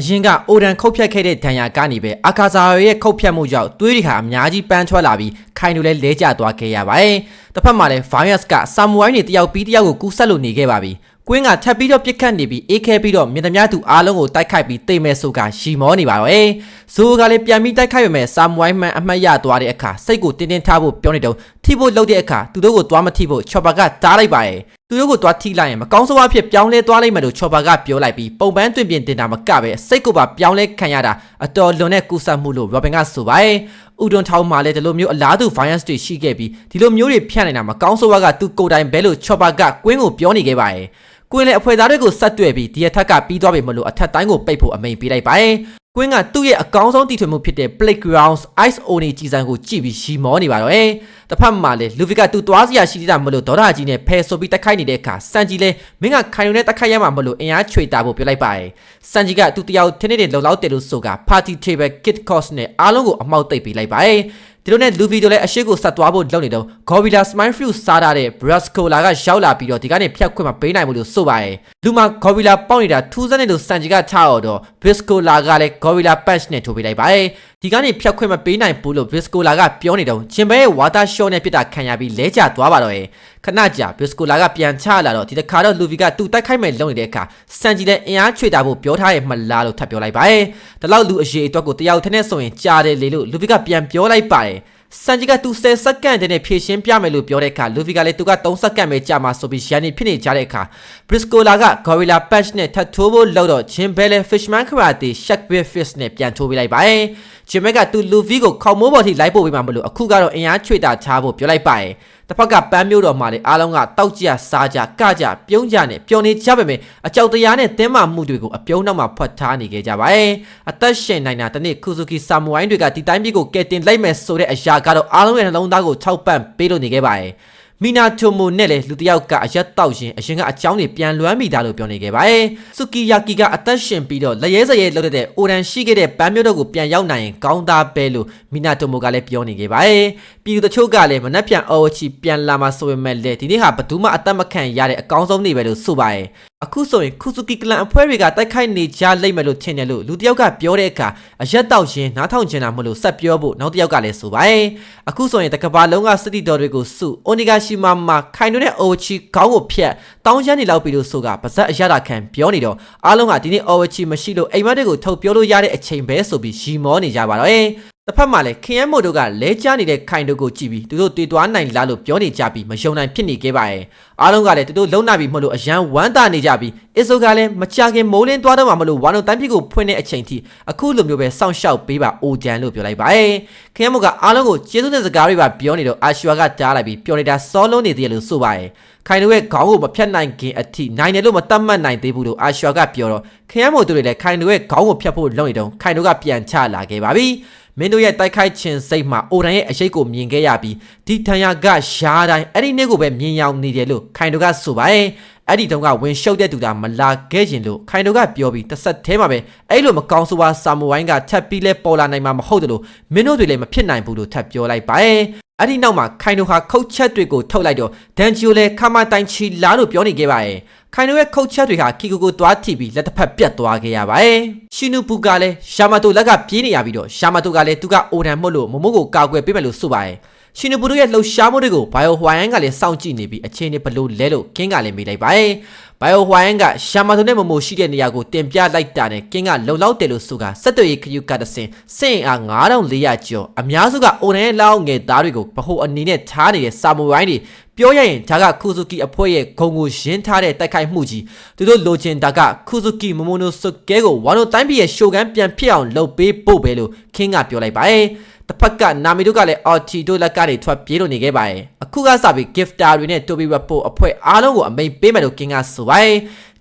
အရင်ကအိုဒန်ခုတ်ဖြတ်ခဲ့တဲ့ဒဏ်ရာကနေပဲအာကာဇာရဲ့ခုတ်ဖြတ်မှုကြောင့်သွေးတွေဟာအများကြီးပန်းထွက်လာပြီးခိုင်တို့လည်းလဲကျသွားခဲ့ရပါတယ်။တစ်ဖက်မှာလည်း virus ကဆာမူဝိုင်းတွေတယောက်ပြီးတယောက်ကိုကူးဆက်လို့နေခဲ့ပါပြီ။ကွင်းကထပ်ပြီးတော့ပြစ်ခတ်နေပြီးအေးခဲပြီးတော့မြင်သမျှသူအားလုံးကိုတိုက်ခိုက်ပြီးတိတ်မဲ့ဆိုကရှီမောနေပါတော့။ဇိုးကလည်းပြန်ပြီးတိုက်ခိုက်ရမယ်ဆာမူဝိုင်းမှန်အမှတ်ရသွားတဲ့အခါစိတ်ကိုတင်းတင်းထားဖို့ပြောနေတော့ ထိဖို့လုပ်တဲ့အခါသူတို့ကိုသွားမထိဖို့ချော်ပါကတားလိုက်ပါရဲ့။သူတို့ကိုသွားထိလိုက်ရင်မကောင်းဆိုးအဖြစ်ပြောင်းလဲသွားလိုက်မယ်လို့ချော်ပါကပြောလိုက်ပြီးပုံပန်းတွင်ပြင်တင်တာမကပဲစိတ်ကိုပါပြောင်းလဲခံရတာအတော်လွန်တဲ့ကူးစက်မှုလို့ရောဘင်ကဆိုပါရဲ့ဥဒွန်ထောင်းမှာလည်းဒီလိုမျိုးအလားတူ virus တွေရှိခဲ့ပြီးဒီလိုမျိုးတွေဖြန့်နေတာမကောင်းဆိုးကသူကိုယ်တိုင်ပဲလို့ချော်ပါကကွင်းကိုပြောနေခဲ့ပါရဲ့ကွင်းလည်းအဖွဲသားတွေကိုဆက်တွေ့ပြီးဒီအထက်ကပြီးသွားပြီမလို့အထက်တိုင်းကိုပိတ်ဖို့အမိန်ပေးလိုက်ပါရဲ့ ကွင်းကသူ့ရဲ့အကောင်းဆုံးတည်ထွင်မှုဖြစ်တဲ့ Playgrounds Ice Oni ကြီးစံကိုကြည့်ပြီးရှီမောနေပါတော့။တစ်ဖက်မှာလည်းလူဗီကသူသွားစရာရှိသေးတာမလို့ဒေါ်ဒါကြီးနဲ့ဖယ်ဆိုပြီးတိုက်ခိုက်နေတဲ့အခါစန်ဂျီလည်းမင်းကခိုင်ရုံနဲ့တိုက်ခိုက်ရမှာမလို့အင်အားချွေတာဖို့ပြောလိုက်ပါတယ်။စန်ဂျီကသူတယောက်ထင်းနေတဲ့လုံလောက်တယ်လို့ဆိုက Party Table Kit Cost နဲ့အားလုံးကိုအမောက်သိပ်ပေးလိုက်ပါတယ်။ ဒီလိုနဲ့လူဗီတို့လည်းအရှိကိုဆက်သွားဖို့လုပ်နေတော့ Gobbler Smile Fruit စားထားတဲ့ Brascola ကရောက်လာပြီးတော့ဒီကနေဖြတ်ခွင့်မပေးနိုင်ဘူးလို့ဆိုပါတယ်လူမှာ Gobbler ပေါက်နေတာထူးဆန်းတယ်လို့စန်ဂျီကထားတော့ Brascola ကလည်း Gobbler Punch နဲ့ထိုးပေးလိုက်ပါတယ် ဒီကနေဖြတ်ခွင့်မပေးနိုင်ဘူးလို့ Viscola ကပြောနေတော့ဂျင်ဘဲရဲ့ water shot နဲ့ပြစ်တာခံရပြီးလဲကျသွားပါတော့ရဲ့ခဏကြာ Viscola ကပြန်ချလာတော့ဒီတစ်ခါတော့ Luffy ကသူ့တိုက်ခိုက်မဲ့လုံနေတဲ့အခါစန်ဂျီလည်းအင်အားချွေတာဖို့ပြောထားရဲ့မလားလို့ထပ်ပြောလိုက်ပါရဲ့ဒါလောက်လူအရေးအတွက်ကိုတယောက်ထက်နဲ့ဆိုရင်ကြားတယ်လေလို့ Luffy ကပြန်ပြောလိုက်ပါတယ် စန်ဂျီကသူ10စက္ကန့်တည်းနဲ့ဖြည့်ရှင်းပြမယ်လို့ပြောတဲ့အခါလူဗီကလည်းသူက3စက္ကန့်ပဲကြာမှာဆိုပြီးရန်နေဖြစ်နေကြတဲ့အခါဘရစ်ကိုလာက Gorilla Punch နဲ့ထပ်ထိုးဖို့လောက်တော့ဂျင်ဘဲလဲ Fishman Karate Shakespeare Fist နဲ့ပြန်ထိုးပေးလိုက်ပါတယ်ဂျင်ဘဲကသူလူဗီကိုခေါမိုးပေါ်ထိလိုက်ပို့ပေးမှာမလို့အခုကတော့အင်အားချွေတာချဖို့ပြောလိုက်ပါတယ် တစ်ဖက်ကပန်းမျိုးတော်မှာလေအားလုံးကတောက်ကြစားကြကကြပြုံးကြနဲ့ပျော်နေကြပါမယ်အကြောက်တရားနဲ့တင်းမာမှုတွေကိုအပြုံးနောက်မှာဖွက်ထားနေကြကြပါရဲ့အသက်ရှင်နိုင်တာတနေ့ခုဇူကီဆာမူဝိုင်းတွေကဒီတိုင်းပြည်ကိုကယ်တင်လိုက်မယ်ဆိုတဲ့အရာကတော့အားလုံးရဲ့နှလုံးသားကို၆ပန့်ပေးလို့နေခဲ့ပါရဲ့ မီနာတိုမိုနဲ့လည်းလူတစ်ယောက်ကအရက်တောက်ရင်အရင်ကအကြောင်းတွေပြန်လွမ်းမိတာလို့ပြောနေခဲ့ပါတယ်။ဆူကီယာကီကအသက်ရှင်ပြီးတော့လက်ရဲစရဲလှုပ်တဲ့အိုရန်ရှိခဲ့တဲ့ပန်းမျိုးတို့ကိုပြန်ရောက်နိုင်ရင်ကောင်းသားပဲလို့မီနာတိုမိုကလည်းပြောနေခဲ့ပါတယ်။ပြည်သူတချို့ကလည်းမနှက်ပြန်အော်ချီပြန်လာမှာဆိုပေမဲ့လည်းဒီနေ့ဟာဘယ်သူမှအသက်မခံရတဲ့အကောင်းဆုံးနေ့ပဲလို့ဆိုပါတယ်။ အခုဆိုရင်ခုစုကီကလန်အဖွဲ့တွေကတိုက်ခိုက်နေကြလိမ့်မယ်လို့ထင်တယ်လို့လူတစ်ယောက်ကပြောတဲ့အခါအရက်တောက်ရင်နားထောင်ချင်တာမလို့ဆက်ပြောဖို့နောက်တစ်ယောက်ကလည်းဆိုပါတယ်အခုဆိုရင်တကဘာလုံးကစတီတော်တွေကိုစုအိုနီဂါရှိမာမှာခိုင်နိုနဲ့အိုဝချီခေါင်းကိုဖျက်တောင်းချမ်းနေလောက်ပြီလို့ဆိုကပါဇက်အရတာခံပြောနေတော့အားလုံးကဒီနေ့အိုဝချီမရှိလို့အိမ်မက်တွေကိုထုတ်ပြောလို့ရတဲ့အချိန်ပဲဆိုပြီးရီမောနေကြပါတော့ တစ်ဖက်မှာလည်းခရမ်းမို့တို့ကလဲကျနေတဲ့ခိုင်တို့ကိုကြည့်ပြီးသူတို့တည်သွားနိုင်လားလို့ပြောနေကြပြီးမယုံနိုင်ဖြစ်နေခဲ့ပါရဲ့အားလုံးကလည်းသူတို့လုံနာပြီးမဟုတ်လို့အရန်ဝမ်းသာနေကြပြီးအစ်ဆိုကလည်းမကြခင်မိုးလင်းသွားတော့မှမလို့ဝါနိုတိုင်းပြည်ကိုဖွင့်တဲ့အချိန်ထိအခုလိုမျိုးပဲစောင့်ရှောက်ပေးပါအိုဂျန်လို့ပြောလိုက်ပါရဲ့ခရမ်းမို့ကအားလုံးကိုကျေးဇူးတင်စကားတွေပါပြောနေတော့အာရှွာကတားလိုက်ပြီးပြောနေတာစောလုံးနေသေးတယ်လို့ဆိုပါရဲ့ခိုင်တို့ရဲ့ခေါင်းကိုမဖြတ်နိုင်ခင်အထိနိုင်တယ်လို့မတတ်မှတ်နိုင်သေးဘူးလို့အာရှွာကပြောတော့ခရမ်းမို့တို့တွေလည်းခိုင်တို့ရဲ့ခေါင်းကိုဖြတ်ဖို့လုပ်နေတော့ခိုင်တို့ကပြန်ချလာခဲ့ပါပြီ မင်းတို့ရဲ့တိုက်ခိုက်ခြင်းစိတ်မှာအိုရန်ရဲ့အရှိတ်ကိုမြင်ခဲ့ရပြီးဒီထန်ရကရှားတိုင်းအဲ့ဒီနေ့ကိုပဲမြင်ရောက်နေတယ်လို့ခိုင်တို့ကဆိုပါရဲ့အဲ့ဒီတုန်းကဝင်ရှုပ်တဲ့သူတာမလာခဲ့ခြင်းလို့ခိုင်တို့ကပြောပြီးတစ်ဆက်သေးမှာပဲအဲ့လိုမကောင်းဆိုးဝါဆာမူဝိုင်းကထပ်ပြီးလဲပေါ်လာနိုင်မှာမဟုတ်တယ်လို့မင်းတို့တွေလည်းမဖြစ်နိုင်ဘူးလို့ထပ်ပြောလိုက်ပါရဲ့အဲ့ဒီနောက်မှာခိုင်တို့ဟာခုတ်ချက်တွေကိုထုတ်လိုက်တော့ဒန်ဂျီယိုလည်းခမတိုင်ချီလာလို့ပြောနေခဲ့ပါရဲ့ ခိုင်နိုရဲ့ခုတ်ချက်တွေဟာကီကိုကိုသွားထိပြီးလက်တစ်ဖက်ပြတ်သွားခဲ့ရပါတယ်။ရှီနူပူကလည်းရှာမာတိုလက်ကပြေးနေရပြီးတော့ရှာမာတိုကလည်းသူကအိုဒန်မှုတ်လို့မမိုးကိုကာကွယ်ပေးမယ်လို့ဆိုပါတယ်။ရှီနူပူတို့ရဲ့လှုပ်ရှားမှုတွေကိုဘိုင်ယိုဟွိုင်ယန်ကလည်းစောင့်ကြည့်နေပြီးအချင်းနဲ့ဘလို့လဲလို့ကင်းကလည်းမေးလိုက်ပါတယ်။ဘိုင်ယိုဟွိုင်ယန်ကရှာမာတိုနဲ့မမိုးရှိတဲ့နေရာကိုတင်ပြလိုက်တာနဲ့ကင်းကလုံလောက်တယ်လို့ဆိုကစက်တွေခယူကတဆင်စင့်အား9400ကျော်အများစုကအိုဒန်ရဲ့လောက်ငယ်သားတွေကိုဗဟိုအနေနဲ့ထားနေတဲ့ဆာမူရိုင်းတွေ ပြောရရင်ဒါကခုဇူကီအဖွဲ့ရဲ့ဂုံကိုရင်းထားတဲ့တိုက်ခိုက်မှုကြီးသူတို့လိုချင်တာကခုဇူကီမမိုနိုဆုကဲကိုဝါနိုတိုင်းပြည်ရဲ့ရှိုကန်ပြန်ဖြစ်အောင်လုပ်ပေးဖို့ပဲလို့ခင်းကပြောလိုက်ပါတယ် တစ်ဖက်ကနာမီတို့ကလည်းအော်တီတို့လက်ကနေထွက်ပြေးလို့နေခဲ့ပါတယ်အခုကစပြီး gifter တွေနဲ့တိုဘီရပိုအဖွဲ့အားလုံးကိုအမိန်ပေးမယ်လို့ကင်းကဆိုပါတယ်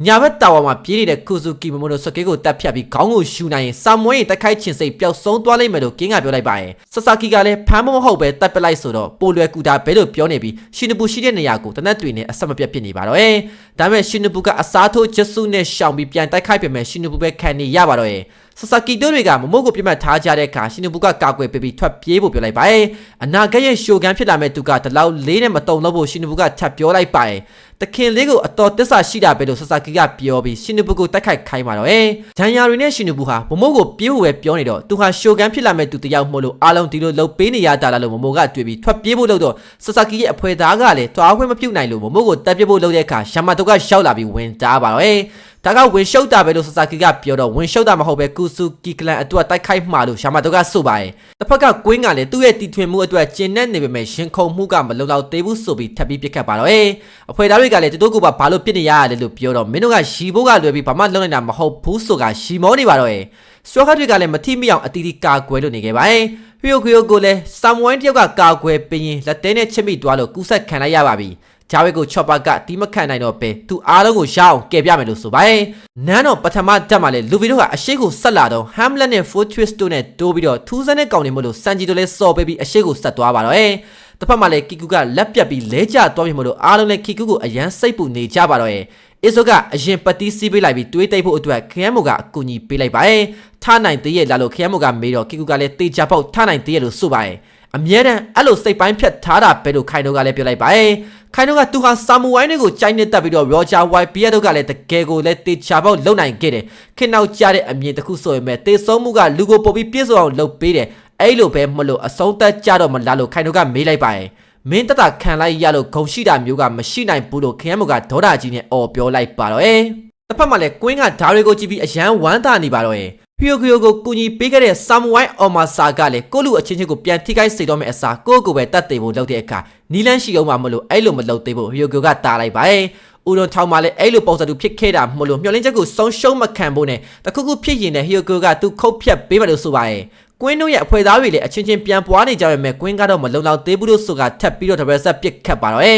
ညာဘက်တာဝါမှာပြေးနေတဲ့ကူဇူကီမမိုနိုစကေကိုတက်ဖြတ်ပြီးခေါင်းကိုရှူနိုင်ရင်ဆာမွေးတိုက်ခိုက်ခြင်းစိတ်ပျောက်ဆုံးသွားလိမ့်မယ်လို့ကင်းကပြောလိုက်ပါတယ်ဆဆာကီကလည်းဖမ်းမမဟုတ်ပဲတက်ပလိုက်ဆိုတော့ပိုလွယ်ကူတာပဲလို့ပြောနေပြီးရှင်နပူရှိတဲ့နေရာကိုတနက်တွေနဲ့အဆက်မပြတ်ဖြစ်နေပါတော့ရဲ့ဒါပေမဲ့ရှင်နပူကအစားထိုးဂျက်ဆုနဲ့ရှောင်ပြီးပြန်တိုက်ခိုက်ပြင်မဲ့ရှင်နပူပဲခံနေရပါတော့ရဲ့ ဆဆာကီတို့တွေကမမိုးကိုပြတ်မှတ်ထားကြတဲ့အခါရှင်နပူကကာကွယ်ပေးပြီးထွက်ပြေးဖို့ပြောလိုက်ပါတယ်အနာဂတ်ရဲ့ရှိုကန်ဖြစ်လာမဲ့သူကတလောက်လေးနဲ့မတုံလို့ဖို့ရှင်နပူကထပ်ပြောလိုက်ပါတယ် တခင်လေးကိုအတော်တစ္ဆာရှိတာပဲလို့ဆာဆာကီကပြောပြီးရှင်နူဘူကိုတိုက်ခိုက်ခိုင်းပါတော့တယ်ဂျန်ယာရီနဲ့ရှင်နူဘူဟာမမိုးကိုပြေးဖို့ပဲပြောနေတော့သူဟာရှိုကန်ဖြစ်လာမဲ့သူတယောက်မို့လို့အားလုံးဒီလိုလှုပ်ပေးနေရတာလားလို့မမိုးကတွေ့ပြီးထွက်ပြေးဖို့လုပ်တော့ဆာဆာကီရဲ့အဖွဲသားကလည်းတွားခွင့်မပြုတ်နိုင်လို့မမိုးကိုတက်ပြစ်ဖို့လုပ်တဲ့အခါရှာမတိုကရှောက်လာပြီးဝင်တားပါတော့တယ်ဒါကဝင်ရှုပ်တာပဲလို့ဆာဆာကီကပြောတော့ဝင်ရှုပ်တာမဟုတ်ပဲကူဆူကီကလန်အတွက်တိုက်ခိုက်မှာလို့ရှာမတိုကဆိုပါတယ်တစ်ဖက်ကကွင်းကလည်းသူ့ရဲ့တီထွင်မှုအတွက်ကျင်းနေနေပေမဲ့ရှင်ခုန်မှုကမလုံလောက်သေးဘူးဆိုပြီးထပ်ပြီးပြစ်ခတ်ပါတော့တယ်အဖွဲသားတွေကလည်းသူတို့ကဘာဘာလို့ပြစ်နေရရလဲလို့ပြောတော့မင်းတို့ကရှီဘိုးကလွယ်ပြီးဘာမှလုပ်နေတာမဟုတ်ဘူးဆိုကရှီမောနေပါတော့တယ်စ troker တွေကလည်းမထိမိအောင်အတီးတီကာကွယ်လို့နေခဲ့ပါတယ်ဟီယိုကီယိုကိုလည်းဆမ်ဝိုင်းတယောက်ကကာကွယ်ပြီးရင်လက်သေးနဲ့ချစ်မိသွားလို့ကူးဆက်ခံလိုက်ရပါပြီဂျာဝက်ကိုချော့ပါကတီးမခံနိုင်တော့ပဲသူအားလုံးကိုရအောင်ကယ်ပြမယ်လို့ဆိုပါတယ်။နန်းတော်ပထမဓာတ်မှာလေလူဗီတို့ကအရှိကိုဆက်လာတော့ Hamlet နဲ့ Fortress တို့နဲ့တိုးပြီးတော့ထူးဆန်းတဲ့ကောင်တွေမို့လို့စန်ဂျီတို့လည်းစော်ပေးပြီးအရှိကိုဆက်သွားပါတော့။ တစ်ဖက်မှာလည်းကီကူကလက်ပြတ်ပြီးလဲကျသွားပြီမို့လို့အားလုံးလည်းကီကူကိုအရန်စိတ်ပူနေကြပါတော့။အစ်ဆိုကအရင်ပတိစီးပေးလိုက်ပြီးတွေးတိတ်ဖို့အတွက်ခရမ်းမိုကအကူအညီပေးလိုက်ပါတယ်။ထားနိုင်သေးရဲ့လာလို့ခရမ်းမိုကမေးတော့ကီကူကလည်းတေချာပေါက်ထားနိုင်သေးရဲ့လို့ဆိုပါတယ်။အမြဲတမ်းအဲ့လိုစိတ်ပိုင်းဖြတ်ထားတာပဲလို့ခိုင်တို့ကလည်းပြောလိုက်ပါတယ်။ခိုင်တို့ကသူဟာဆာမူဝိုင်းတွေကိုကြိုက်နေတက်ပြီးတော့ရောဂျာဝိုင်ပီယာတို့ကလည်းတကယ်ကိုလည်းတေချာပေါက်လုံနိုင်ခဲ့တယ်။ခင်နောက်ကြတဲ့အမြင်တစ်ခုဆိုရင်ပဲတေဆုံးမှုကလူကိုပို့ပြီးပြည့်စုံအောင်လုပ်ပေးတယ်။ အဲ့လိုပဲမလို့အဆုံးသက်ကြတော့မလားလို့ခိုင်တို့ကမေးလိုက်ပါတယ်။မင်းတတခံလိုက်ရလို့ဂုံရှိတာမျိုးကမရှိနိုင်ဘူးလို့ခရမ်းမကဒေါတာကြီးနဲ့អော်ပြောလိုက်ပါတော့။တစ်ဖက်မှာလည်းကွင်းကဓာရီကိုကြည့်ပြီးအရန်ဝမ်းသာနေပါတော့။ဖီယိုကီယိုကိုကူညီပေးခဲ့တဲ့ဆမ်ဝိုင်းအော်မာဆာကလည်းကိုလူအချင်းချင်းကိုပြန်ထိခိုက်စေတော့မယ့်အစားကိုကိုပဲတတ်သိဖို့လုပ်တဲ့အခါနီလန်းရှိအောင်မှမလို့အဲ့လိုမလုပ်သေးဖို့ဖီယိုကီယိုကတားလိုက်ပါရဲ့ဦးတော်ထောင်မှာလည်းအဲ့လိုပုံစံတူဖြစ်ခဲ့တာမလို့မျောလင်းချက်ကိုဆုံးရှုံးမခံဖို့နဲ့တခုခုဖြစ်ရင်လည်းဟီယိုကီယိုကသူခုတ်ဖြတ်ပေးမယ်လို့ဆိုပါရဲ့ ကွင်းတို့ရဲ့အဖွဲသားတွေလည်းအချင်းချင်းပြန်ပွားနေကြရမယ်ကွင်းကတော့မလုံလောက်သေးဘူးလို့ဆိုတာထပ်ပြီးတော့ဒဘယ်ဆက်ပစ်ခတ်ပါတော့အဲ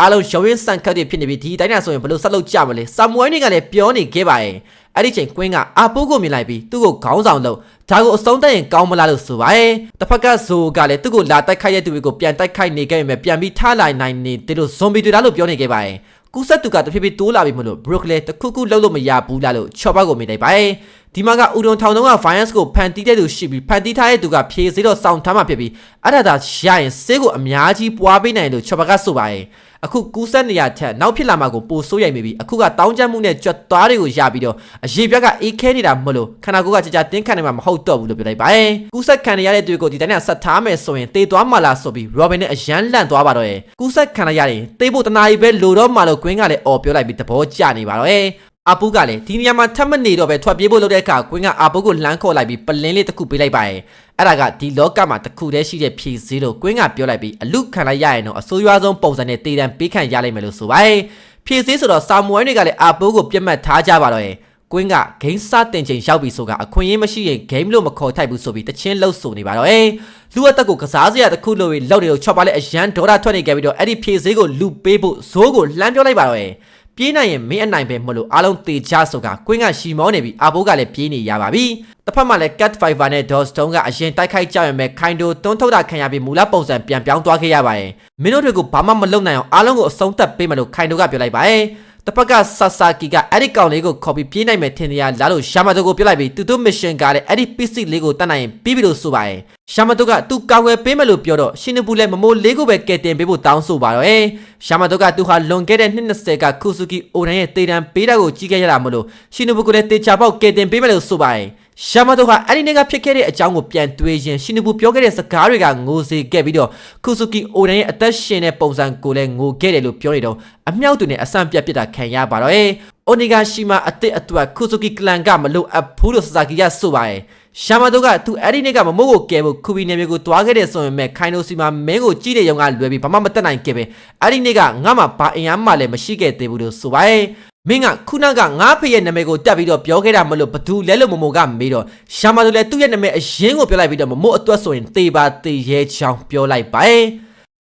အားလုံးရုံရင်းဆန်ခတ်တွေဖြစ်နေပြီဒီတိုင်းနဲ့ဆိုရင်ဘယ်လိုဆက်လုပ်ကြမလဲဆာမွိုင်းတွေကလည်းပြောနေခဲ့ပါရဲ့အဲ့ဒီချိန်ကွင်းကအာပိုးကိုမြင်လိုက်ပြီးသူ့ကိုခေါင်းဆောင်လို့ဒါကိုအဆုံးသတ်ရင်ကောင်းမလားလို့ဆိုပါရဲ့တစ်ဖက်ကဇိုကလည်းသူ့ကိုလာတိုက်ခိုက်တဲ့သူတွေကိုပြန်တိုက်ခိုက်နေခဲ့ပေမဲ့ပြန်ပြီးထားလိုက်နိုင်နေတယ်လို့ဇွန်ဘီတွေလားလို့ပြောနေခဲ့ပါရဲ့ ကူဆက်သူကတဖြည်းဖြည်းတိုးလာပြီမလို့ Brooklyn တခုခုလှုပ်လို့မရဘူးလားလို့ချော့ပေါက်ကိုမြင်လိုက်ပါရဲ့ဒီမှာကဥဒုံထောင်တုံးက finance ကိုဖန်တီးတဲ့သူရှိပြီးဖန်တီးထားတဲ့သူကဖြေစေတော့စောင့်ထားမှဖြစ်ပြီးအဲ့ဒါသာရရင်ဆေးကိုအများကြီးပွားပေးနိုင်လို့ချော့ပါကဆိုပါရဲ့ အခုကူးဆက်နေရထက်နောက်ဖြစ်လာမှာကိုပိုဆိုးရိုက်မိပြီးအခုကတောင်းကျမ်းမှုနဲ့ကြွက်သွားတွေကိုရပြီးတော့အရေးပြက်ကအေးခဲနေတာမလို့ခန္ဓာကိုယ်ကကြာကြာတင်းခံနေမှာမဟုတ်တော့ဘူးလို့ပြောလိုက်ပါတယ်ကူးဆက်ခံရတဲ့တွေကိုဒီတိုင်းကဆက်ထားမယ်ဆိုရင်တေးသွားမှလားဆိုပြီး Robin နဲ့အရန်လန့်သွားပါတော့ရဲ့ကူးဆက်ခံရရင်တေးဖို့တနာရီပဲလိုတော့မှလို့ကွင်းကလည်းអော်ပြောလိုက်ပြီးသဘောကျနေပါတော့ရဲ့ အာပူကလည်းဒီနေရာမှာထပ်မနေတော့ပဲထွက်ပြေးဖို့လုပ်တဲ့အခါကွင်းကအာပူကိုလှမ်းခေါ်လိုက်ပြီးပလင်းလေးတစ်ခုပေးလိုက်ပါရဲ့အဲ့ဒါကဒီလောကမှာတစ်ခုတည်းရှိတဲ့ဖြည့်စည်းလို့ကွင်းကပြောလိုက်ပြီးအလူခံလိုက်ရရင်တော့အဆိုးရွားဆုံးပုံစံနဲ့တေတံပေးခံရလိမ့်မယ်လို့ဆိုပါရဲ့ဖြည့်စည်းဆိုတော့ဆာမွိုင်းတွေကလည်းအာပူကိုပြတ်မှတ်ထားကြပါတော့ရဲ့ကွင်းကဂိမ်းစတင်ချိန်ရောက်ပြီဆိုကအခွင့်အရေးမရှိရင်ဂိမ်းလို့မခေါ်ထိုက်ဘူးဆိုပြီးတချင်းလှုပ်ဆိုနေပါတော့အေးလူအသက်ကိုကစားစရာတစ်ခုလို့လောက်တယ်လို့ချော့ပါလဲအရန်ဒေါ်လာထွက်နေကြပြီးတော့အဲ့ဒီဖြည့်စည်းကိုလူပေးဖို့ဇိုးကိုလှမ်းပြောလိုက်ပါတော့အေး ပြေးနိုင်ရင်မင်းအနိုင်ပဲမလို့အားလုံးတေချဆိုကကွင်းကရှီမောနေပြီအာဘိုးကလည်းပြေးနေရပါပြီတစ်ဖက်မှာလည်း Cat Fiver နဲ့ Dogstone ကအရင်တိုက်ခိုက်ကြရမယ်ခိုင်တိုတွန်းထုတ်တာခံရပြီးမူလပုံစံပြန်ပြောင်းသွားခဲ့ရပါတယ်မင်းတို့တွေကိုဘာမှမလုပ်နိုင်အောင်အားလုံးကိုအဆုံးသတ်ပေးမယ်လို့ခိုင်တိုကပြောလိုက်ပါတယ် တစ်ဖက်ကဆာဆာကီကအဲ့ဒီကောင်လေးကိုခေါ်ပြီးပြေးနိုင်မယ်ထင်နေရလာလို့ရှာမတိုကိုပြလိုက်ပြီးသူတို့ mission ကလည်းအဲ့ဒီ PC လေးကိုတတ်နိုင်ရင်ပြီးပြီလို့ဆိုပါတယ်ရှာမတိုကသူကာကွယ်ပေးမယ်လို့ပြောတော့ရှင်နပူလည်းမမိုးလေးကိုပဲကယ်တင်ပေးဖို့တောင်းဆိုပါတော့အေးရှာမတိုကသူဟာလွန်ခဲ့တဲ့နှစ်20ကခုစုကီအိုရန်ရဲ့တေတံပေးတာကိုကြီးခဲ့ရတာမလို့ရှင်နပူကလည်းတေချာပေါက်ကယ်တင်ပေးမယ်လို့ဆိုပါတယ် ရှာမတိုဟာအဲ့ဒီနေ့ကဖြစ်ခဲ့တဲ့အကြောင်းကိုပြန်တွေးရင်ရှင်နပူပြောခဲ့တဲ့စကားတွေကငိုစေခဲ့ပြီးတော့ခုစုကီအိုရန်ရဲ့အသက်ရှင်တဲ့ပုံစံကိုလည်းငိုခဲ့တယ်လို့ပြောနေတော့အမြောက်တူနဲ့အဆန့်ပြတ်ပြစ်တာခံရပါတော့အေးအိုနီဂါရှိမာအစ်စ်အတွက်ခုစုကီကလန်ကမလို့အပ်ဘူးလို့စစာကီကဆိုပါတယ်ရှာမတိုကသူအဲ့ဒီနေ့ကမမိုးကိုကဲဖို့ခုဘီနယ်မြေကိုတွားခဲ့တဲ့ဆိုရင်မဲ့ခိုင်နိုစီမှာမင်းကိုကြီးတဲ့ရုံကလွယ်ပြီးဘာမှမတက်နိုင်ခဲ့ပဲအဲ့ဒီနေ့ကငါမှဘာအင်အားမှလည်းမရှိခဲ့သေးဘူးလို့ဆိုပါရဲ့ မင်းကခုနကငါဖေရဲ့နာမည်ကိုတက်ပြီးတော့ပြောခဲ့တာမလို့ဘသူလဲလို့မမိုကမေးတော့ရှာမတိုလည်းသူ့ရဲ့နာမည်အရင်ကိုပြောလိုက်ပြီးတော့မမိုအတွက်ဆိုရင်တေပါတေရဲချောင်းပြောလိုက်ပါရဲ့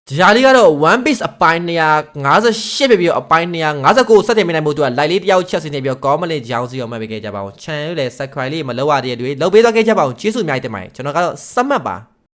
ဒါလေးကတော့ One Piece အပိုင်း258ပဲပြီးတော့အပိုင်း259စက်တင်မိနိုင်မှုသူက live လေးတယောက်ချက်စင်းနေပြီးတော့ comment လေးကြောင်းစီအောင်မှတ်ပေးခဲ့ကြပါအောင် channel လေး subscribe လေးမလုပ်ရတဲ့တွေလုပ်ပေးသွားခဲ့ကြပါအောင်ကျေးဇူးအများကြီးတင်ပါတယ်ကျွန်တော်ကတော့စမှတ်ပါ